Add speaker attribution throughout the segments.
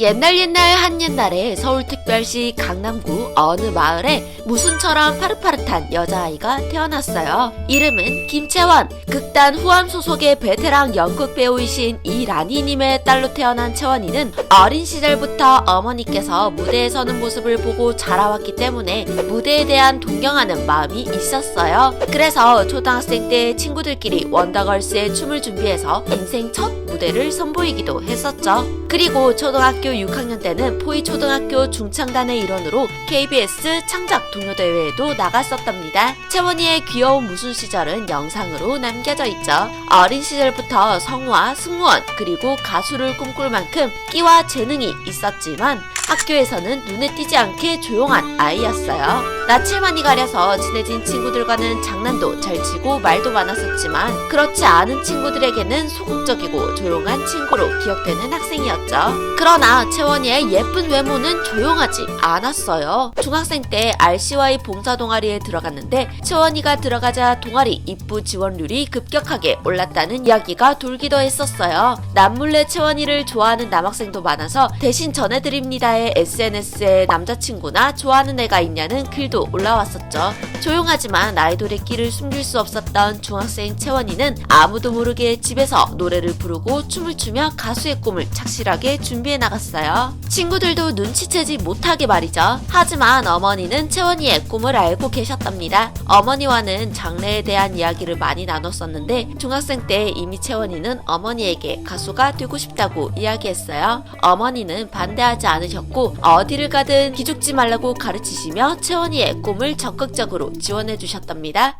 Speaker 1: 옛날 옛날 한 옛날에 서울특별시 강남구 어느 마을에 무순처럼 파릇파릇한 여자아이가 태어났어요. 이름은 김채원. 극단 후암 소속의 베테랑 연극 배우이신 이라니님의 딸로 태어난 채원이는 어린 시절부터 어머니께서 무대에 서는 모습을 보고 자라왔기 때문에 무대에 대한 동경하는 마음이 있었어요. 그래서 초등학생 때 친구들끼리 원더걸스의 춤을 준비해서 인생 첫 무대를 선보이기도 했었죠. 그리고 초등학교 6학년 때는 포이초등학교 중창단의 일원으로 KBS 창작 동요대회에도 나갔었답니다. 채원이의 귀여운 무순 시절은 영상으로 남겨져 있죠. 어린 시절부터 성우와 승무원 그리고 가수를 꿈꿀 만큼 끼와 재능이 있었지만 학교에서는 눈에 띄지 않게 조용한 아이였어요. 낯을 많이 가려서 친해진 친구들과는 장난도 잘 치고 말도 많았었지만 그렇지 않은 친구들에게는 소극적이고 조용한 친구로 기억되는 학생이었죠. 그러나 채원이의 예쁜 외모는 조용하지 않았어요. 중학생 때 RCY 봉사 동아리에 들어갔는데 채원이가 들어가자 동아리 입부 지원률이 급격하게 올랐다는 이야기가 돌기도 했었어요. 남몰래 채원이를 좋아하는 남학생도 많아서 대신 전해드립니다 의 SNS에 남자친구나 좋아하는 애가 있냐는 글도 올라왔었죠. 조용하지만 아이돌의 끼를 숨길 수 없었던 중학생 채원이는 아무도 모르게 집에서 노래를 부르고 춤을 추며 가수의 꿈을 착실하게 준비해 나갔어요. 친구들도 눈치채지 못하게 말이죠. 하지만 어머니는 채원이의 꿈을 알고 계셨답니다. 어머니와는 장래에 대한 이야기를 많이 나눴었는데 중학생 때 이미 채원이는 어머니에게 가수가 되고 싶다고 이야기했어요. 어머니는 반대하지 않으셨고 어디를 가든 기죽지 말라고 가르치시며 채원이의 꿈을 적극적으로 지원해 주셨답니다.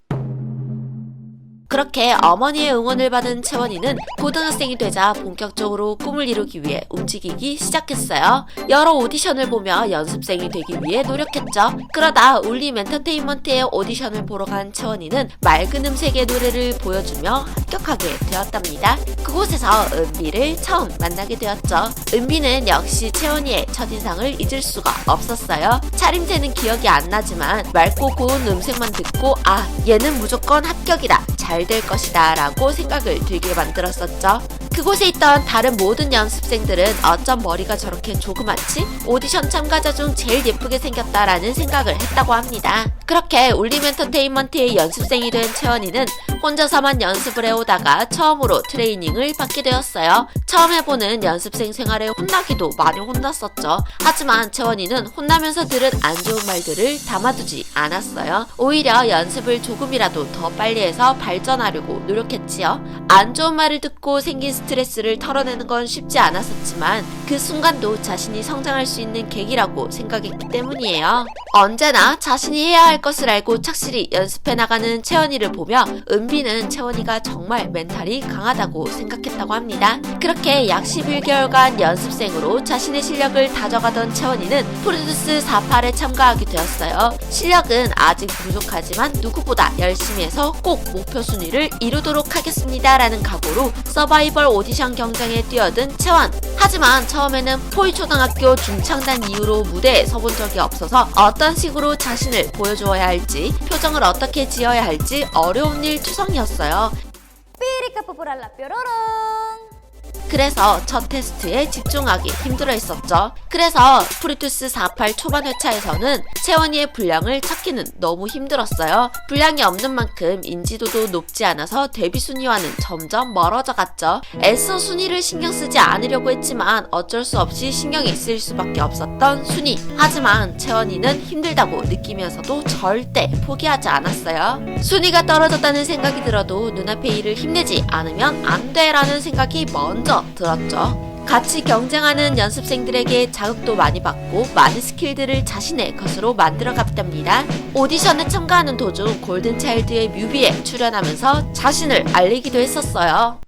Speaker 1: 그렇게 어머니의 응원을 받은 채원이는 고등학생이 되자 본격적으로 꿈을 이루기 위해 움직이기 시작했어요. 여러 오디션을 보며 연습생이 되기 위해 노력했죠. 그러다 울림 엔터테인먼트의 오디션을 보러 간 채원이는 맑은 음색의 노래를 보여주며 합격하게 되었답니다. 그곳에서 은비를 처음 만나게 되었죠. 은비는 역시 채원이의 첫인상을 잊을 수가 없었어요. 차림새는 기억이 안 나지만 맑고 고운 음색만 듣고 아 얘는 무조건 합격이다. 잘될 것이다 라고 생각을 들게 만들었었죠. 그곳에 있던 다른 모든 연습생들은 어쩜 머리가 저렇게 조그맣지? 오디션 참가자 중 제일 예쁘게 생겼다라는 생각을 했다고 합니다. 그렇게 울림 엔터테인먼트의 연습생이 된 채원이는 혼자서만 연습을 해오다가 처음으로 트레이닝을 받게 되었어요. 처음 해보는 연습생 생활에 혼나기도 많이 혼났었죠. 하지만 채원이는 혼나면서 들은 안 좋은 말들을 담아두지 않았어요. 오히려 연습을 조금이라도 더 빨리 해서 발전하려고 노력했지요. 안 좋은 말을 듣고 생긴 스트레스를 털어내는 건 쉽지 않았었지만 그 순간도 자신이 성장할 수 있는 계기라고 생각했기 때문이에요. 언제나 자신이 해야 할 것을 알고 착실히 연습해 나가는 채원이를 보며 은비는 채원이가 정말 멘탈이 강하다고 생각했다고 합니다. 그렇게 약 11개월간 연습생으로 자신의 실력을 다져가던 채원이는 프로듀스 48에 참가하게 되었어요. 실력은 아직 부족하지만 누구보다 열심히 해서 꼭 목표 순위를 이루도록 하겠습니다라는 각오로 서바이벌 오디션 경쟁에 뛰어든 채원. 하지만 처음에는 포이초등학교 중창단 이후로 무대에 서본 적이 없어서 어떤 식으로 자신을 보여주어야 할지, 표정을 어떻게 지어야 할지 어려운 일 투성이었어요.
Speaker 2: Pirica popuralla 뾰로롱
Speaker 1: 그래서 첫 테스트에 집중하기 힘들어 했었죠. 그래서 프리투스 48 초반 회차에서는 채원이의 분량을 찾기는 너무 힘들었어요. 분량이 없는 만큼 인지도도 높지 않아서 데뷔 순위와는 점점 멀어져 갔죠. 애써 순위를 신경 쓰지 않으려고 했지만 어쩔 수 없이 신경이 쓰일 수밖에 없었던 순위. 하지만 채원이는 힘들다고 느끼면서도 절대 포기하지 않았어요. 순위가 떨어졌다는 생각이 들어도 눈앞의 일을 힘내지 않으면 안 돼라는 생각이 먼저 들었죠. 같이 경쟁하는 연습생들에게 자극도 많이 받고 많은 스킬들을 자신의 것으로 만들어 갔답니다. 오디션에 참가하는 도중 골든차일드의 뮤비에 출연하면서 자신을 알리기도 했었어요.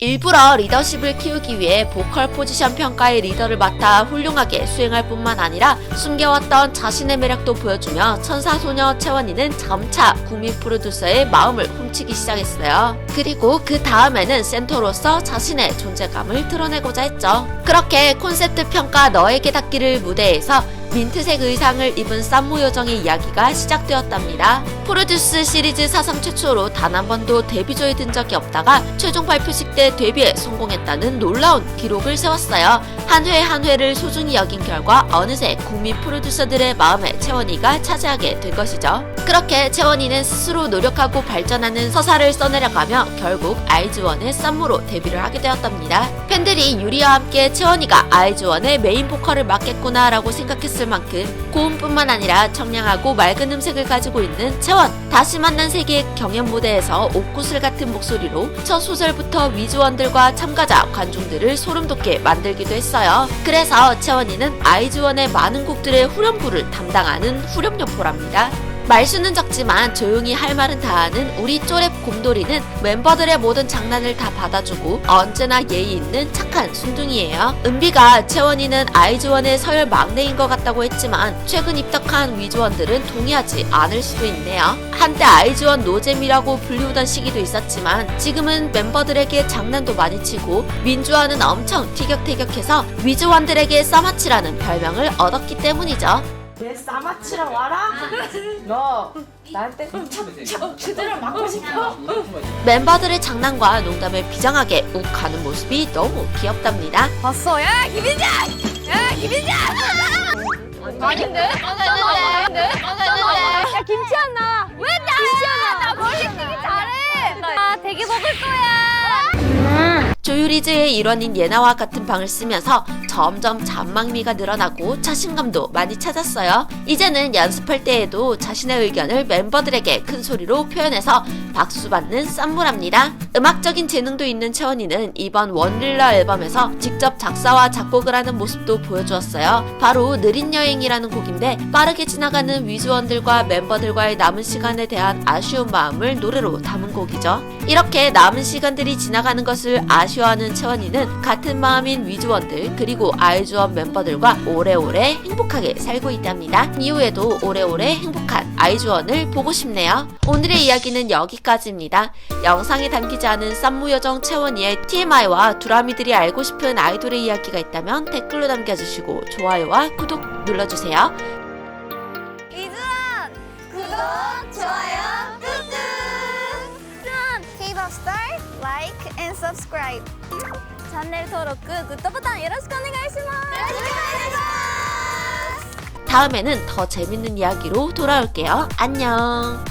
Speaker 1: 일부러 리더십을 키우기 위해 보컬 포지션 평가의 리더를 맡아 훌륭하게 수행할 뿐만 아니라 숨겨왔던 자신의 매력도 보여주며 천사소녀 채원이는 점차 국민 프로듀서의 마음을 훔치기 시작했어요. 그리고 그 다음에는 센터로서 자신의 존재감을 드러내고자 했죠. 그렇게 콘셉트 평가 너에게 닿기를 무대에서 민트색 의상을 입은 쌈무 요정의 이야기가 시작되었답니다. 프로듀스 시리즈 사상 최초로 단 한 번도 데뷔조에 든 적이 없다가 최종 발표식 때 데뷔에 성공했다는 놀라운 기록을 세웠어요. 한 회 한 회를 소중히 여긴 결과 어느새 국민 프로듀서들의 마음에 채원이가 차지하게 된 것이죠. 그렇게 채원이는 스스로 노력하고 발전하는 서사를 써내려가며 결국 아이즈원의 쌈무로 데뷔를 하게 되었답니다. 팬들이 유리와 함께 채원이가 아이즈원의 메인 보컬을 맡겠구나라고 생각했을 만큼 고음뿐만 아니라 청량하고 맑은 음색을 가지고 있는 채원. 다시 만난 세계의 경연 무대에서 옥구슬 같은 목소리로 첫 소절부터 위즈원들과 참가자, 관중들을 소름 돋게 만들기도 했어요. 그래서 채원이는 아이즈원의 많은 곡들의 후렴구를 담당하는 후렴 여포랍니다. 말수는 적지만 조용히 할 말은 다 하는 우리 쪼랩 곰돌이는 멤버들의 모든 장난을 다 받아주고 언제나 예의 있는 착한 순둥이에요. 은비가 채원이는 아이즈원의 서열 막내인 것 같다고 했지만 최근 입덕한 위즈원들은 동의하지 않을 수도 있네요. 한때 아이즈원 노잼이라고 불리우던 시기도 있었지만 지금은 멤버들에게 장난도 많이 치고 민주와는 엄청 티격태격해서 위즈원들에게 싸마치라는 별명을 얻었기 때문이죠.
Speaker 3: 내 싸마치랑 와라? 너 나한테 척척 그대로 맞고 싶어?
Speaker 1: 멤버들의 장난과 농담을 비장하게 욱하는 모습이 너무 귀엽답니다.
Speaker 2: 봤어? 야 김인자! 야 김인자! 아닌데? 아닌데? 야 김치한 나! 왜 나? 김치한 나! 머리 되게 잘해! 아 되게 먹을 거야!
Speaker 1: 조유리즈의 일원인 예나와 같은 방을 쓰면서 점점 잔망미가 늘어나고 자신감도 많이 찾았어요. 이제는 연습할 때에도 자신의 의견을 멤버들에게 큰 소리로 표현해서 박수 받는 쌈무랍니다. 음악적인 재능도 있는 채원이는 이번 원릴러 앨범에서 직접 작사와 작곡을 하는 모습도 보여주었어요. 바로 느린 여행이라는 곡인데 빠르게 지나가는 위즈원들과 멤버들과의 남은 시간에 대한 아쉬운 마음을 노래로 담은 곡이죠. 이렇게 남은 시간들이 지나가는 것을 아쉬워하는 채원이는 같은 마음인 위즈원들 그리고 아이즈원 멤버들과 오래오래 행복하게 살고 있답니다. 이후에도 오래오래 행복한 아이즈원을 보고 싶네요. 오늘의 이야기는 여기까지입니다. 영상에 담기지 않은 쌈무여정 채원이의 TMI와 두라미들이 알고 싶은 아이돌의 이야기가 있다면 댓글로 남겨주시고 좋아요와 구독 눌러주세요.
Speaker 2: 이주원! 구독, 좋아요, 꾹꾹! K-pop star, like and subscribe. 채널登録, 구독 버튼 よろしくお願いします. よろしくお願いします.
Speaker 1: 다음에는 더 재밌는 이야기로 돌아올게요. 안녕.